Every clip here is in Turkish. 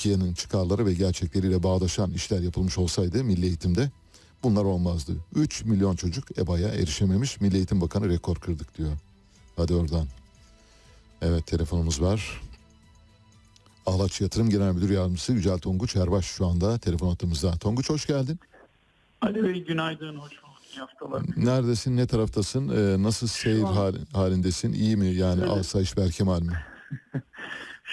Türkiye'nin çıkarları ve gerçekleriyle bağdaşan işler yapılmış olsaydı milli eğitimde bunlar olmazdı. 3 milyon çocuk EBA'ya erişememiş. Milli Eğitim Bakanı rekor kırdık diyor. Hadi oradan. Evet telefonumuz var. Ağlaç Yatırım Genel Müdür Yardımcısı Yücel Tonguç Erbaş şu anda telefon hattımızda. Tonguç hoş geldin. Ali Bey günaydın, hoş bulduk. Neredesin, ne taraftasın, Ee, nasıl seyir hal- halindesin, iyi mi yani Evet. asayiş berkemal mi?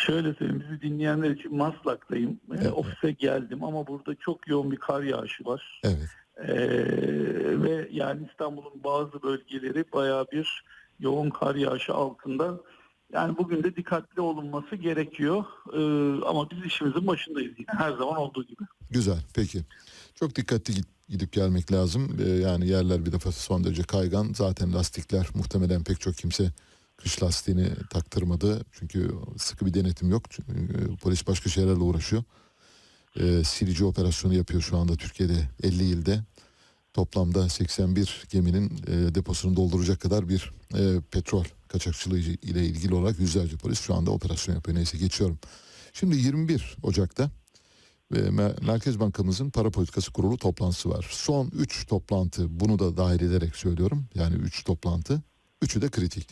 Şöyle söyleyeyim, bizi dinleyenler için Maslak'tayım. Ee, Evet. ofise geldim ama burada çok yoğun bir kar yağışı var. Evet, Ee, ve yani İstanbul'un bazı bölgeleri bayağı bir yoğun kar yağışı altında. Yani bugün de dikkatli olunması gerekiyor. Ee, ama biz işimizin başındayız yine her zaman olduğu gibi. güzel peki. Çok dikkatli git- gidip gelmek lazım. Ee, yani yerler bir defa son derece kaygan. Zaten lastikler muhtemelen pek çok kimse kış lastiğini taktırmadı. Çünkü sıkı bir denetim yok. Çünkü, e, polis başka şeylerle uğraşıyor. Ee, silici operasyonu yapıyor şu anda Türkiye'de 50 ilde. Toplamda 81 geminin e, deposunu dolduracak kadar bir e, petrol kaçakçılığı ile ilgili olarak yüzlerce polis şu anda operasyon yapıyor. Neyse geçiyorum. Şimdi 21 Ocak'ta ve Mer- Merkez Bankamızın para politikası kurulu toplantısı var. Son 3 toplantı bunu da dahil ederek söylüyorum. Yani 3 toplantı. Üçü de kritik.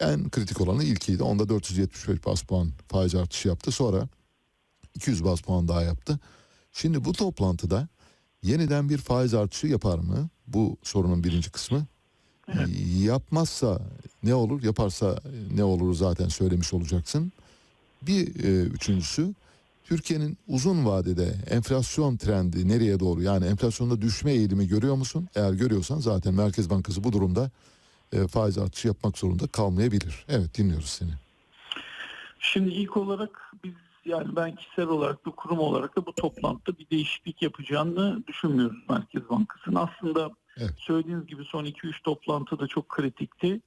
En kritik olanı ilkiydi. Onda 475 bas puan faiz artışı yaptı. Sonra 200 bas puan daha yaptı. Şimdi bu toplantıda yeniden bir faiz artışı yapar mı? Bu sorunun birinci kısmı. Yapmazsa ne olur? Yaparsa ne olur zaten söylemiş olacaksın. Bir e, üçüncüsü Türkiye'nin uzun vadede enflasyon trendi nereye doğru yani enflasyonda düşme eğilimi görüyor musun? Eğer görüyorsan zaten Merkez Bankası bu durumda e, faiz artışı yapmak zorunda kalmayabilir. Evet dinliyoruz seni. Şimdi ilk olarak biz yani ben kişisel olarak da kurum olarak da bu toplantıda bir değişiklik yapacağını düşünmüyoruz Merkez Bankası'nın. Aslında Evet. söylediğiniz gibi son 2-3 toplantı da çok kritikti.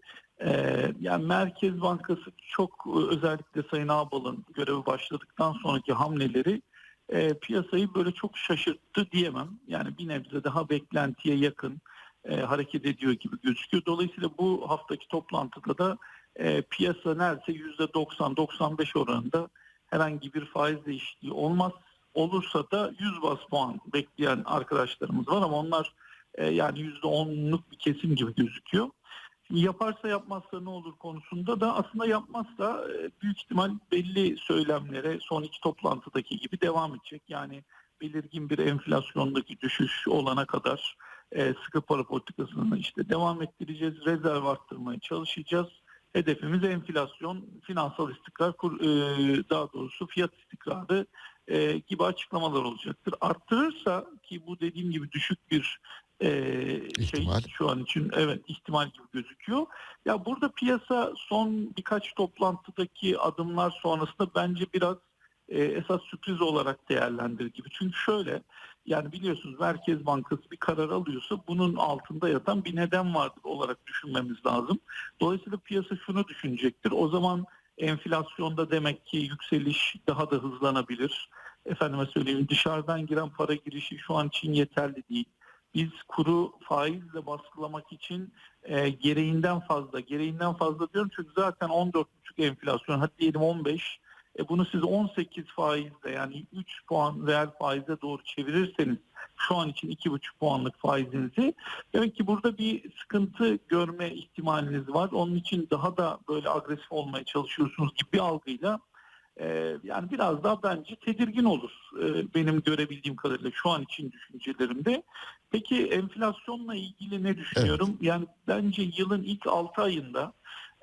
Ee, yani Merkez Bankası çok e, özellikle Sayın Ağbal'ın görevi başladıktan sonraki hamleleri e, piyasayı böyle çok şaşırttı diyemem. Yani bir nebze daha beklentiye yakın e, hareket ediyor gibi gözüküyor. Dolayısıyla bu haftaki toplantıda da e, piyasa neredeyse %90-95 oranında herhangi bir faiz değişikliği olmaz. Olursa da 100 bas puan bekleyen arkadaşlarımız var ama onlar e, yani %10'luk bir kesim gibi gözüküyor. Şimdi yaparsa yapmazsa ne olur konusunda da aslında yapmazsa e, büyük ihtimal belli söylemlere son iki toplantıdaki gibi devam edecek. Yani belirgin bir enflasyondaki düşüş olana kadar e, sıkı para politikasını işte devam ettireceğiz, rezerv arttırmaya çalışacağız. Hedefimiz enflasyon, finansal istikrar, kur- e, daha doğrusu fiyat istikrarı e, gibi açıklamalar olacaktır. Arttırırsa ki bu dediğim gibi düşük bir e, şey İhtimal. şu an için evet ihtimal gibi gözüküyor. Ya burada piyasa son birkaç toplantıdaki adımlar sonrasında bence biraz e, esas sürpriz olarak değerlendir gibi. Çünkü şöyle yani biliyorsunuz Merkez Bankası bir karar alıyorsa bunun altında yatan bir neden vardır olarak düşünmemiz lazım. Dolayısıyla piyasa şunu düşünecektir. O zaman enflasyonda demek ki yükseliş daha da hızlanabilir. Efendime söyleyeyim dışarıdan giren para girişi şu an için yeterli değil. Biz kuru faizle baskılamak için e, gereğinden fazla, gereğinden fazla diyorum çünkü zaten 14,5 enflasyon, hadi diyelim 15. E, bunu siz 18 faizle yani 3 puan reel faize doğru çevirirseniz şu an için 2,5 puanlık faizinizi demek ki burada bir sıkıntı görme ihtimaliniz var. Onun için daha da böyle agresif olmaya çalışıyorsunuz gibi bir algıyla e, yani biraz daha bence tedirgin olur e, benim görebildiğim kadarıyla şu an için düşüncelerimde. Peki enflasyonla ilgili ne düşünüyorum? Yani bence yılın ilk 6 ayında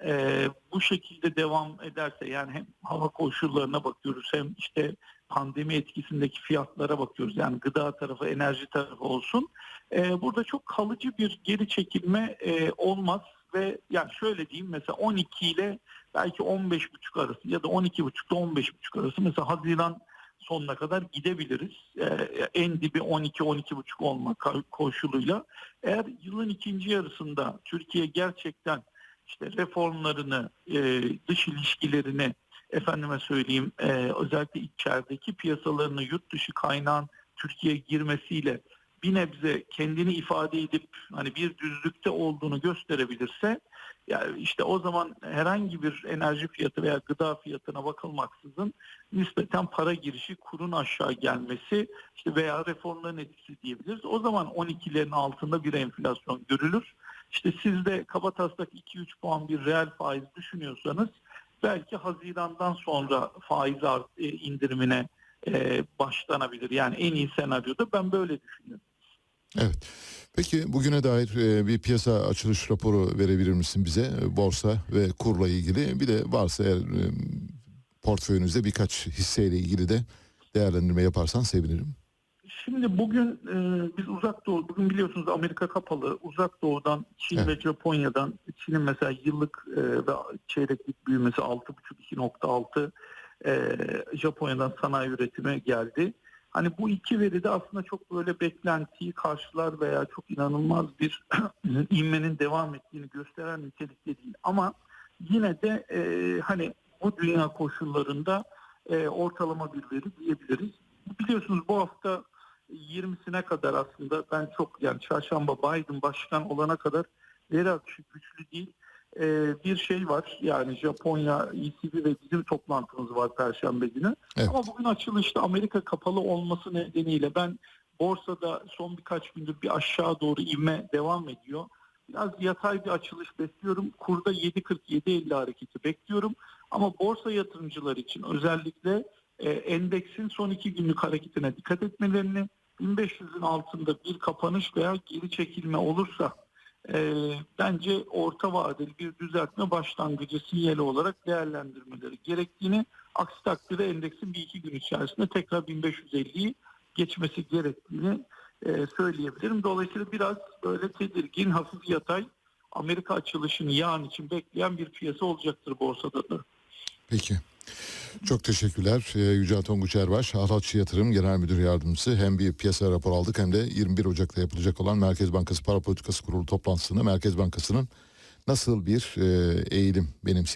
e, bu şekilde devam ederse yani hem hava koşullarına bakıyoruz hem işte pandemi etkisindeki fiyatlara bakıyoruz. Yani gıda tarafı, enerji tarafı olsun. E, burada çok kalıcı bir geri çekilme e, olmaz ve yani şöyle diyeyim mesela 12 ile belki 15,5 arası ya da 12,5 ile 15,5 arası mesela Haziran sonuna kadar gidebiliriz. Ee, en dibi 12-12,5 olma koşuluyla. Eğer yılın ikinci yarısında Türkiye gerçekten işte reformlarını, e, dış ilişkilerini efendime söyleyeyim e, özellikle içerideki piyasalarını yurt dışı kaynağın Türkiye'ye girmesiyle bir nebze kendini ifade edip hani bir düzlükte olduğunu gösterebilirse Yani işte o zaman herhangi bir enerji fiyatı veya gıda fiyatına bakılmaksızın nispeten para girişi, kurun aşağı gelmesi işte veya reformların etkisi diyebiliriz. O zaman 12'lerin altında bir enflasyon görülür. İşte siz de kabataslak 2-3 puan bir reel faiz düşünüyorsanız belki Haziran'dan sonra faiz art, e, indirimine e, başlanabilir. Yani en iyi senaryoda ben böyle düşünüyorum. Evet. Peki bugüne dair e, bir piyasa açılış raporu verebilir misin bize? E, Borsa ve kurla ilgili. Bir de varsa eğer portföyünüzde birkaç hisseyle ilgili de değerlendirme yaparsan sevinirim. Şimdi bugün e, biz uzak doğu, bugün biliyorsunuz Amerika kapalı. Uzak doğudan Çin Evet. ve Japonya'dan Çin'in mesela yıllık e, ve çeyreklik büyümesi 6,5-2,6 e, Japonya'dan sanayi üretimi geldi. Hani bu iki veri de aslında çok böyle beklentiyi karşılar veya çok inanılmaz bir inmenin devam ettiğini gösteren nitelikte değil. Ama yine de e, hani bu dünya koşullarında e, ortalama bir veri diyebiliriz. Biliyorsunuz bu hafta 20'sine kadar aslında ben çok yani çarşamba Biden başkan olana kadar veri akışı güçlü değil. Ee, bir şey var yani Japonya, ECB ve bizim toplantımız var Perşembe günü. Evet. Ama bugün açılışta Amerika kapalı olması nedeniyle ben borsada son birkaç gündür bir aşağı doğru ivme devam ediyor. Biraz yatay bir açılış bekliyorum. Kurda 7.47-50 hareketi bekliyorum. Ama borsa yatırımcılar için özellikle e, endeksin son iki günlük hareketine dikkat etmelerini, 1500'ün altında bir kapanış veya geri çekilme olursa e, bence orta vadeli bir düzeltme başlangıcı sinyali olarak değerlendirmeleri gerektiğini, aksi takdirde endeksin bir iki gün içerisinde tekrar 1550'yi geçmesi gerektiğini e, söyleyebilirim. Dolayısıyla biraz böyle tedirgin, hafif yatay Amerika açılışını yarın için bekleyen bir piyasa olacaktır borsada da. Peki. Çok teşekkürler. Ee, Yücel Tonguç Erbaş, Ahlatçı Yatırım Genel Müdür Yardımcısı. Hem bir piyasa raporu aldık hem de 21 Ocak'ta yapılacak olan Merkez Bankası Para Politikası Kurulu toplantısında Merkez Bankası'nın nasıl bir e, eğilim benimseyeceğini